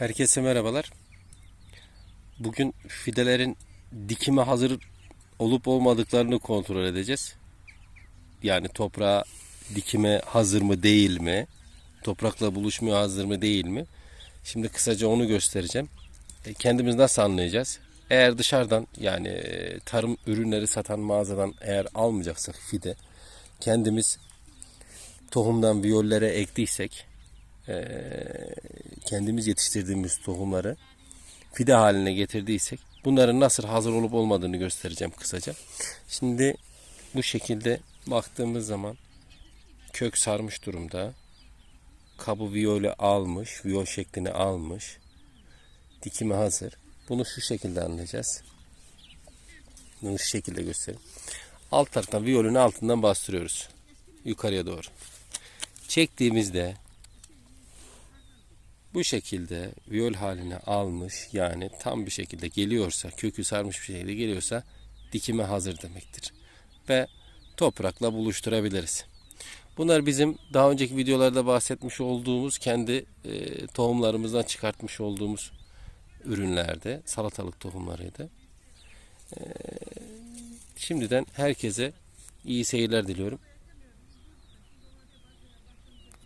Herkese merhabalar. Bugün fidelerin dikime hazır olup olmadıklarını kontrol edeceğiz. Yani toprağa dikime hazır mı değil mi? Toprakla buluşmaya hazır mı değil mi? Şimdi kısaca onu göstereceğim. E, Kendimiz nasıl anlayacağız? Eğer dışarıdan yani e, tarım ürünleri satan mağazadan eğer almayacaksak fide kendimiz tohumdan viyollere ektiysek kendimiz yetiştirdiğimiz tohumları fide haline getirdiysek bunların nasıl hazır olup olmadığını göstereceğim kısaca. Şimdi bu şekilde baktığımız zaman kök sarmış durumda. Kabı viyole almış, viyol şeklini almış. Dikime hazır. Bunu şu şekilde anlayacağız. Bunu şu şekilde göstereyim. Alt taraftan viyolün altından bastırıyoruz. Yukarıya doğru. Çektiğimizde bu şekilde viyol haline almış yani tam bir şekilde geliyorsa kökü sarmış bir şekilde geliyorsa dikime hazır demektir. Ve toprakla buluşturabiliriz. Bunlar bizim daha önceki videolarda bahsetmiş olduğumuz kendi e, tohumlarımızdan çıkartmış olduğumuz ürünlerde salatalık tohumlarıydı. E, şimdiden herkese iyi seyirler diliyorum.